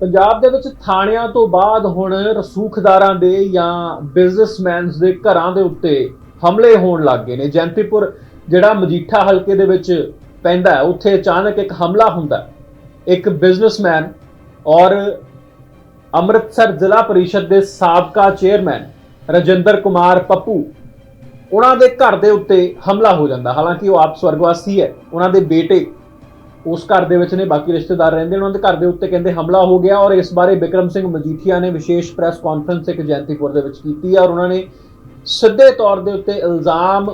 ਪੰਜਾਬ ਦੇ ਵਿੱਚ ਥਾਣਿਆਂ ਤੋਂ ਬਾਅਦ ਹੁਣ ਰਸੂਖਦਾਰਾਂ ਦੇ ਜਾਂ ਬਿਜ਼ਨਸਮੈਨਸ ਦੇ ਘਰਾਂ ਦੇ ਉੱਤੇ ਹਮਲੇ ਹੋਣ ਲੱਗ ਗਏ ਨੇ। ਜੈਂਤੀਪੁਰ ਜਿਹੜਾ ਮਜੀਠਾ ਹਲਕੇ ਦੇ ਵਿੱਚ ਪੈਂਦਾ ਹੈ, ਉੱਥੇ ਅਚਾਨਕ ਇੱਕ ਹਮਲਾ ਹੁੰਦਾ ਇੱਕ ਬਿਜ਼ਨਸਮੈਨ ਔਰ ਅੰਮ੍ਰਿਤਸਰ ਜ਼ਿਲ੍ਹਾ ਪਰਿਸ਼ਦ ਦੇ ਸਾਬਕਾ ਚੇਅਰਮੈਨ ਰਜਿੰਦਰ ਕੁਮਾਰ ਪੱਪੂ, ਉਹਨਾਂ ਦੇ ਘਰ ਦੇ ਉੱਤੇ ਹਮਲਾ ਹੋ ਜਾਂਦਾ। ਹਾਲਾਂਕਿ ਉਹ ਆਪ ਸਵਰਗਵਾਸੀ ਹੈ, ਉਹਨਾਂ ਦੇ ਬੇਟੇ ਉਸ ਘਰ ਦੇ ਵਿੱਚ ਨੇ, ਬਾਕੀ ਰਿਸ਼ਤੇਦਾਰ ਰਹਿੰਦੇ ਨੇ, ਉਹਨਾਂ ਦੇ ਘਰ ਦੇ ਉੱਤੇ ਕਹਿੰਦੇ ਹਮਲਾ ਹੋ ਗਿਆ ਔਰ ਇਸ ਬਾਰੇ ਬਿਕਰਮ ਸਿੰਘ ਮਜੀਠੀਆ ਨੇ ਵਿਸ਼ੇਸ਼ ਪ੍ਰੈਸ ਕਾਨਫਰੰਸ ਇੱਕ ਜੈਂਤੀਪੁਰ ਦੇ ਵਿੱਚ ਕੀਤੀ ਹੈ ਔਰ ਉਹਨਾਂ ਨੇ ਸਿੱਧੇ ਤੌਰ ਦੇ ਉੱਤੇ ਇਲਜ਼ਾਮ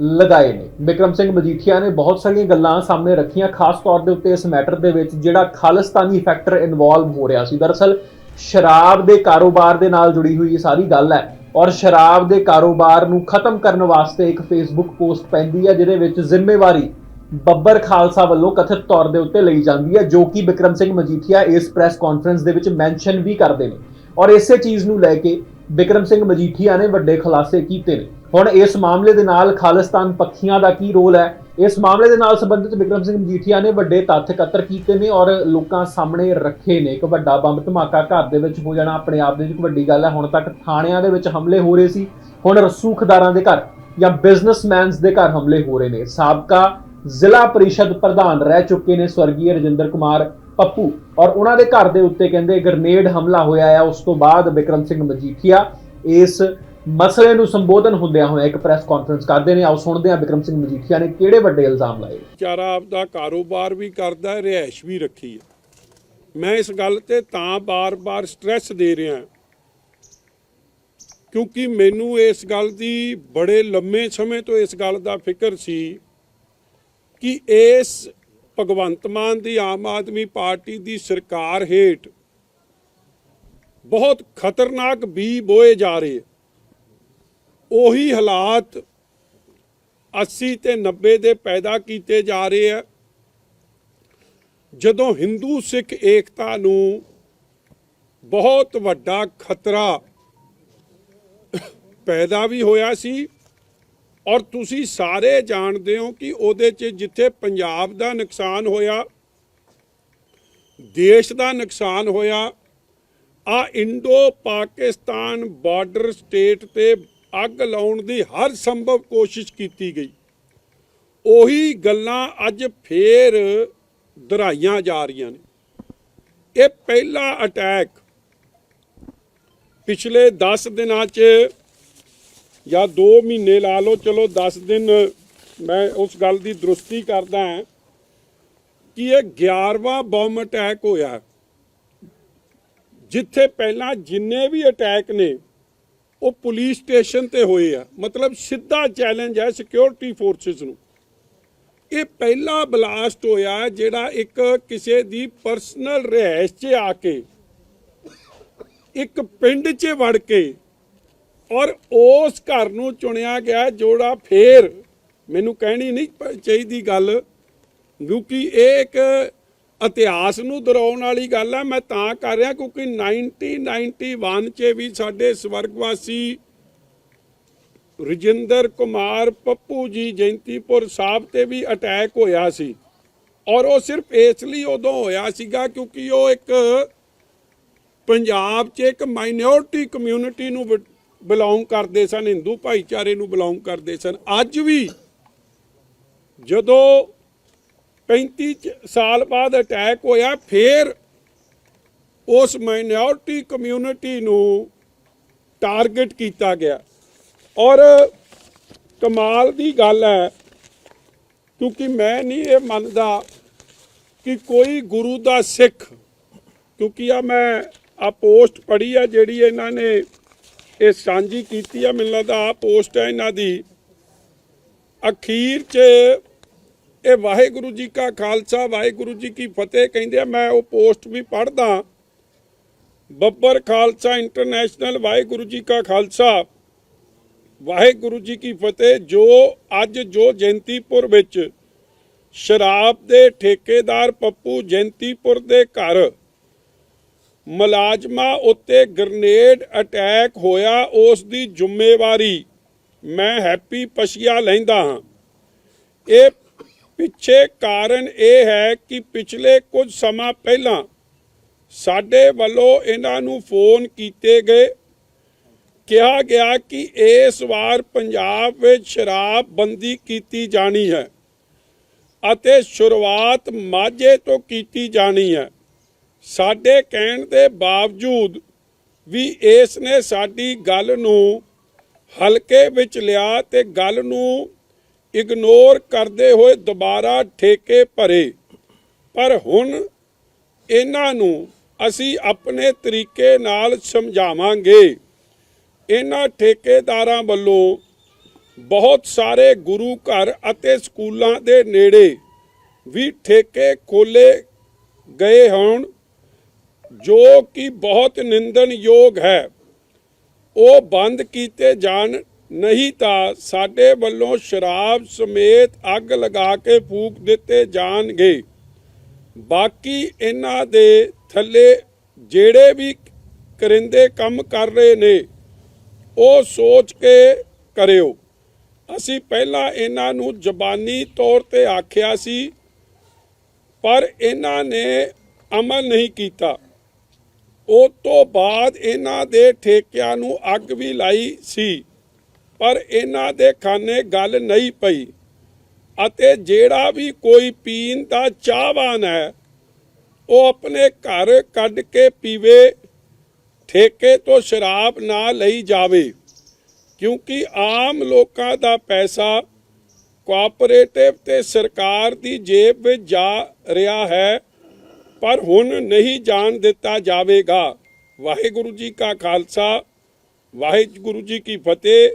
ਲਗਾਏ ਨੇ। ਬਿਕਰਮ ਸਿੰਘ ਮਜੀਠੀਆ ਨੇ ਬਹੁਤ ਸਾਰੀਆਂ ਗੱਲਾਂ ਸਾਹਮਣੇ ਰੱਖੀਆਂ, ਖਾਸ ਤੌਰ ਦੇ ਉੱਤੇ ਇਸ ਮੈਟਰ ਦੇ ਵਿੱਚ ਜਿਹੜਾ ਖਾਲਿਸਤਾਨੀ ਫੈਕਟਰ ਇਨਵੋਲਵ ਹੋ ਰਿਹਾ ਸੀ। ਦਰਅਸਲ, ਸ਼ਰਾਬ ਦੇ ਕਾਰੋਬਾਰ ਦੇ ਨਾਲ ਜੁੜੀ ਹੋਈ ਇਹ ਸਾਰੀ ਗੱਲ ਹੈ ਔਰ ਸ਼ਰਾਬ ਦੇ ਕਾਰੋਬਾਰ ਨੂੰ ਖਤਮ ਕਰਨ ਵਾਸਤੇ ਇੱਕ ਫੇਸਬੁੱਕ ਪੋਸਟ ਪੈਂਦੀ ਹੈ, ਜਿਹਦੇ ਵਿੱਚ ਜ਼ਿੰਮੇਵਾਰੀ ਬੱਬਰ ਖਾਲਸਾ ਵੱਲੋਂ ਕਥਿਤ ਤੌਰ ਦੇ ਉੱਤੇ ਲਈ ਜਾਂਦੀ ਹੈ, ਜੋ ਕਿ ਬਿਕਰਮ ਸਿੰਘ ਮਜੀਠੀਆ ਇਸ ਪ੍ਰੈਸ ਕਾਨਫਰੰਸ ਦੇ ਵਿੱਚ ਮੈਂਸ਼ਨ ਵੀ ਕਰਦੇ ਨੇ। ਔਰ ਇਸੇ ਚੀਜ਼ ਨੂੰ ਲੈ ਕੇ ਬਿਕਰਮ ਸਿੰਘ ਮਜੀਠੀਆ ਨੇ ਵੱਡੇ ਖੁਲਾਸੇ ਕੀਤੇ ਨੇ। ਹੁਣ ਇਸ ਮਾਮਲੇ ਦੇ ਨਾਲ ਖਾਲਿਸਤਾਨ ਪੱਖੀਆਂ ਦਾ ਕੀ ਰੋਲ ਹੈ? ਇਸ ਮਾਮਲੇ ਦੇ ਨਾਲ ਸੰਬੰਧਿਤ ਬਿਕਰਮ ਸਿੰਘ ਮਜੀਠੀਆ ਨੇ ਵੱਡੇ ਤੱਥ ਇਕੱਤਰ ਕੀਤੇ ਨੇ ਔਰ ਲੋਕਾਂ ਸਾਹਮਣੇ ਰੱਖੇ ਨੇ। ਇੱਕ ਵੱਡਾ ਬੰਬ ਧਮਾਕਾ ਘਰ ਦੇ ਵਿੱਚ ਹੋ ਜਾਣਾ ਆਪਣੇ ਆਪ ਦੇ ਵਿੱਚ ਇੱਕ ਵੱਡੀ ਗੱਲ ਹੈ। ਹੁਣ ਤੱਕ ਥਾਣਿਆਂ ਦੇ ਵਿੱਚ ਹਮਲੇ ਹੋ ਰਹੇ ਸੀ। ਹੁਣ ਰਸੂਖਦਾਰਾਂ ਦੇ ਘਰ ਜਾਂ ਬਿਜ਼ਨਸਮੈਨਸ ਦੇ ਘਰ ਹਮਲੇ ਹੋ ਰਹੇ ਨੇ। ਸਾਬਕਾ ਜ਼ਿਲ੍ਹਾ ਪਰਿਸ਼ਦ ਪ੍ਰਧਾਨ ਰਹਿ ਚੁੱਕੇ ਨੇ ਸਵਰਗੀ ਰਜਿੰਦਰ ਕੁਮਾਰ ਪੱਪੂ ਔਰ ਉਹਨਾਂ ਦੇ ਘਰ ਦੇ ਉੱਤੇ ਕਹਿੰਦੇ ਗ੍ਰਨੇਡ ਹਮਲਾ ਹੋਇਆ ਹੈ ਉਸ ਤੋਂ ਬਾਅਦ ਬਿਕਰਮ ਸਿੰਘ ਮਜੀਠੀਆ ਇਸ ਮਸਲੇ ਨੂੰ ਸੰਬੋਧਨ ਹੁੰਦਿਆਂ ਹੋਇਆ ਇੱਕ ਪ੍ਰੈਸ ਕਾਨਫਰੰਸ ਕਰਦੇ ਨੇ। ਆਓ ਸੁਣਦੇ ਹਾਂ ਬਿਕਰਮ ਸਿੰਘ ਮਜੀਠੀਆ ਨੇ ਕਿਹੜੇ ਵੱਡੇ ਇਲਜ਼ਾਮ ਲਾਏ ਵਿਚਾਰਾ ਆਪਦਾ ਕਾਰੋਬਾਰ ਵੀ ਕਰਦਾ ਹੈ, ਰਿਹਾਇਸ਼ ਵੀ ਰੱਖੀ ਹੈ। ਮੈਂ ਇਸ ਗੱਲ ਤੇ ਤਾਂ ਬਾਰ-ਬਾਰ ਸਟ੍ਰੈਸ ਦੇ ਰਿਹਾ ਕਿਉਂਕਿ ਮੈਨੂੰ ਇਸ ਗੱਲ ਦੀ ਬੜੇ ਲੰਮੇ ਸਮੇਂ ਤੋਂ ਇਸ ਗੱਲ ਦਾ ਫਿਕਰ ਸੀ ਕਿ ਇਸ ਭਗਵੰਤ ਮਾਨ ਦੀ ਆਮ ਆਦਮੀ ਪਾਰਟੀ ਦੀ ਸਰਕਾਰ ਹੇਠ ਬਹੁਤ ਖਤਰਨਾਕ ਬੀ ਬੋਏ ਜਾ ਰਹੇ ਉਹੀ ਹਾਲਾਤ 80 ਤੇ 90 ਦੇ ਪੈਦਾ ਕੀਤੇ ਜਾ ਰਹੇ ਆ। ਜਦੋਂ ਹਿੰਦੂ ਸਿੱਖ ਏਕਤਾ ਨੂੰ ਬਹੁਤ ਵੱਡਾ ਖਤਰਾ ਪੈਦਾ ਵੀ ਹੋਇਆ ਸੀ ਔਰ ਤੁਸੀਂ ਸਾਰੇ ਜਾਣਦੇ ਹੋ ਕਿ ਉਹਦੇ 'ਚ ਜਿੱਥੇ ਪੰਜਾਬ ਦਾ ਨੁਕਸਾਨ ਹੋਇਆ, ਦੇਸ਼ ਦਾ ਨੁਕਸਾਨ ਹੋਇਆ, ਆ ਇੰਡੋ ਪਾਕਿਸਤਾਨ ਬਾਰਡਰ ਸਟੇਟ ਤੇ ਅੱਗ ਲਾਉਣ ਦੀ ਹਰ ਸੰਭਵ ਕੋਸ਼ਿਸ਼ ਕੀਤੀ ਗਈ। ਉਹੀ ਗੱਲਾਂ ਅੱਜ ਫੇਰ ਦੁਹਰਾਈਆਂ ਜਾ ਰਹੀਆਂ ਨੇ। ਇਹ ਪਹਿਲਾ ਅਟੈਕ ਪਿਛਲੇ 10 ਦਿਨਾਂ 'ਚ ਜਾਂ 2 ਮਹੀਨੇ ਲਾ ਲਓ, ਚਲੋ 10 ਦਿਨ ਮੈਂ ਉਸ ਗੱਲ ਦੀ ਦਰੁਸਤੀ ਕਰਦਾ ਹਾਂ ਕਿ ਇਹ 11ਵਾਂ ਬੰਬ ਅਟੈਕ ਹੋਇਆ। ਜਿੱਥੇ ਪਹਿਲਾਂ ਜਿੰਨੇ ਵੀ ਅਟੈਕ ਨੇ, ਉਹ ਪੁਲਿਸ ਸਟੇਸ਼ਨ ਤੇ ਹੋਏ ਆ। ਮਤਲਬ ਸਿੱਧਾ ਚੈਲੰਜ ਹੈ ਸਿਕਿਉਰਿਟੀ ਫੋਰਸਸ ਨੂੰ। ਇਹ ਪਹਿਲਾ ਬਲਾਸਟ ਹੋਇਆ ਜਿਹੜਾ ਇੱਕ ਕਿਸੇ ਦੀ ਪਰਸਨਲ ਰਹਿਸ਼ 'ਚ ਆ ਕੇ, ਇੱਕ ਪਿੰਡ 'ਚ ਵੜ ਕੇ ਔਰ ਉਸ ਘਰ ਨੂੰ ਚੁਣਿਆ ਗਿਆ ਜੋੜਾ ਫੇਰ ਮੈਨੂੰ ਕਹਿਣੀ ਨਹੀਂ ਚਾਹੀਦੀ ਗੱਲ, ਕਿਉਂਕਿ ਇਹ ਇੱਕ ਇਤਿਹਾਸ ਨੂੰ ਦੁਹਰਾਉਣ ਵਾਲੀ ਗੱਲ ਹੈ ਮੈਂ ਤਾਂ ਕਰ ਰਿਹਾ ਕਿਉਂਕਿ 1991 ਚ ਵੀ ਸਾਡੇ ਸਵਰਗਵਾਸੀ ਰਜਿੰਦਰ ਕੁਮਾਰ ਪੱਪੂ ਜੀ ਜੈਂਤੀਪੁਰ ਸਾਹਿਬ ਤੇ ਵੀ ਅਟੈਕ ਹੋਇਆ ਸੀ। ਔਰ ਉਹ ਸਿਰਫ ਇਸ ਲਈ ਉਦੋਂ ਹੋਇਆ ਸੀਗਾ ਕਿਉਂਕਿ ਉਹ ਇੱਕ ਪੰਜਾਬ 'ਚ ਇੱਕ ਮਾਈਨੋਰਟੀ ਕਮਿਊਨਿਟੀ ਨੂੰ ਬਿਲੋਂਗ ਕਰਦੇ ਸਨ, ਹਿੰਦੂ ਭਾਈਚਾਰੇ ਨੂੰ ਬਿਲੋਂਗ ਕਰਦੇ ਸਨ। ਅੱਜ ਵੀ ਜਦੋਂ 35 ਚ- ਸਾਲ ਬਾਅਦ ਅਟੈਕ ਹੋਇਆ, ਫੇਰ ਉਸ ਮਾਈਨੋਰਟੀ ਕਮਿਊਨਿਟੀ ਨੂੰ ਟਾਰਗੇਟ ਕੀਤਾ ਗਿਆ। ਔਰ ਕਮਾਲ ਦੀ ਗੱਲ ਹੈ, ਕਿਉਂਕਿ ਮੈਂ ਨਹੀਂ ਇਹ ਮੰਨਦਾ ਕਿ ਕੋਈ ਗੁਰੂ ਦਾ ਸਿੱਖ, ਕਿਉਂਕਿ ਆ ਮੈਂ ਆ ਪੋਸਟ ਪੜ੍ਹੀ ਆ ਜਿਹੜੀ ਇਹਨਾਂ ਨੇ ਇਹ ਸਾਂਝੀ ਕੀਤੀ ਆ, ਮੈਨੂੰ ਲੱਗਦਾ ਆ ਪੋਸਟ ਹੈ ਇਹਨਾਂ ਦੀ। ਅਖੀਰ 'ਚ ਇਹ ਵਾਹਿਗੁਰੂ ਜੀ ਕਾ ਖਾਲਸਾ, ਵਾਹਿਗੁਰੂ ਜੀ ਕੀ ਫਤਿਹ ਕਹਿੰਦੇ ਆ, ਮੈਂ ਉਹ ਪੋਸਟ ਵੀ ਪੜ੍ਹਦਾ। ਬੱਬਰ ਖਾਲਸਾ ਇੰਟਰਨੈਸ਼ਨਲ, ਵਾਹਿਗੁਰੂ ਜੀ ਕਾ ਖਾਲਸਾ, ਵਾਹਿਗੁਰੂ ਜੀ ਕੀ ਫਤਿਹ, ਜੋ ਅੱਜ ਜੋ ਜੈਂਤੀਪੁਰ ਵਿੱਚ ਸ਼ਰਾਬ ਦੇ ਠੇਕੇਦਾਰ ਪੱਪੂ ਜੈਂਤੀਪੁਰ ਦੇ ਘਰ ਮੁਲਾਜ਼ਮਾਂ ਉੱਤੇ ਗ੍ਰਨੇਡ ਅਟੈਕ ਹੋਇਆ, ਉਸ ਦੀ ਜ਼ਿੰਮੇਵਾਰੀ ਮੈਂ ਹੈਪੀ ਪਸ਼ੀਆ ਲੈਂਦਾ ਹਾਂ। ਇਹ ਪਿੱਛੇ ਕਾਰਨ ਇਹ ਹੈ ਕਿ ਪਿਛਲੇ ਕੁਝ ਸਮਾਂ ਪਹਿਲਾਂ ਸਾਡੇ ਵੱਲੋਂ ਇਹਨਾਂ ਨੂੰ ਫੋਨ ਕੀਤੇ ਗਏ। ਕਿਹਾ ਗਿਆ ਕਿ ਇਸ ਵਾਰ ਪੰਜਾਬ ਵਿੱਚ ਸ਼ਰਾਬ ਬੰਦੀ ਕੀਤੀ ਜਾਣੀ ਹੈ ਅਤੇ ਸ਼ੁਰੂਆਤ ਮਾਝੇ ਤੋਂ ਕੀਤੀ ਜਾਣੀ ਹੈ। ਸਾਡੇ ਕਹਿਣ ਦੇ ਬਾਵਜੂਦ ਵੀ ਇਸ ਨੇ ਸਾਡੀ ਗੱਲ ਨੂੰ ਹਲਕੇ ਵਿੱਚ ਲਿਆ ਤੇ ਗੱਲ ਨੂੰ ਇਗਨੋਰ ਕਰਦੇ ਹੋਏ ਦੁਬਾਰਾ ਠੇਕੇ ਭਰੇ। ਪਰ ਹੁਣ ਇਹਨਾਂ ਨੂੰ ਅਸੀਂ ਆਪਣੇ ਤਰੀਕੇ ਨਾਲ ਸਮਝਾਵਾਂਗੇ। ਇਹਨਾਂ ਠੇਕੇਦਾਰਾਂ ਵੱਲੋਂ ਬਹੁਤ ਸਾਰੇ ਗੁਰੂ ਘਰ ਅਤੇ ਸਕੂਲਾਂ ਦੇ ਨੇੜੇ ਵੀ ਠੇਕੇ ਖੋਲੇ ਗਏ ਹੋਣ। ਜੋ ਕਿ ਬਹੁਤ ਨਿੰਦਣਯੋਗ ਹੈ। ਉਹ ਬੰਦ ਕੀਤੇ ਜਾਣ ਨਹੀਂ ਤਾਂ ਸਾਡੇ ਵੱਲੋਂ ਸ਼ਰਾਬ ਸਮੇਤ ਅੱਗ ਲਗਾ ਕੇ ਫੂਕ ਦਿੱਤੇ ਜਾਣਗੇ। ਬਾਕੀ ਇਹਨਾਂ ਦੇ ਥੱਲੇ ਜਿਹੜੇ ਵੀ ਕਰਿੰਦੇ ਕੰਮ ਕਰ ਰਹੇ ਨੇ, ਉਹ ਸੋਚ ਕੇ ਕਰਿਓ। ਅਸੀਂ ਪਹਿਲਾਂ ਇਹਨਾਂ ਨੂੰ ਜ਼ਬਾਨੀ ਤੌਰ ਤੇ ਆਖਿਆ ਸੀ, ਪਰ ਇਹਨਾਂ ਨੇ ਅਮਲ ਨਹੀਂ ਕੀਤਾ। ਉਹ ਤੋਂ ਬਾਅਦ ਇਹਨਾਂ ਦੇ ਠੇਕਿਆਂ ਨੂੰ ਅੱਗ ਵੀ ਲਾਈ ਸੀ, ਪਰ ਇਹਨਾਂ ਦੇ ਖਾਨੇ ਗੱਲ ਨਹੀਂ ਪਈ ਅਤੇ ਜਿਹੜਾ ਵੀ ਕੋਈ ਪੀਣ ਦਾ ਚਾਹਵਾਨ ਹੈ, ਉਹ ਆਪਣੇ ਘਰ ਕੱਢ ਕੇ ਪੀਵੇ, ਠੇਕੇ ਤੋਂ ਸ਼ਰਾਬ ਨਾ ਲਈ ਜਾਵੇ, ਕਿਉਂਕਿ ਆਮ ਲੋਕਾਂ ਦਾ ਪੈਸਾ ਕੋਆਪਰੇਟਿਵ ਤੇ ਸਰਕਾਰ ਦੀ ਜੇਬ ਵਿੱਚ ਜਾ ਰਿਹਾ ਹੈ। ਪਰ ਹੁਣ ਨਹੀਂ ਜਾਣ ਦਿੱਤਾ ਜਾਵੇਗਾ। ਵਾਹਿਗੁਰੂ ਜੀ ਕਾ ਖਾਲਸਾ ਵਾਹਿਗੁਰੂ ਜੀ ਕੀ ਫਤਿਹ।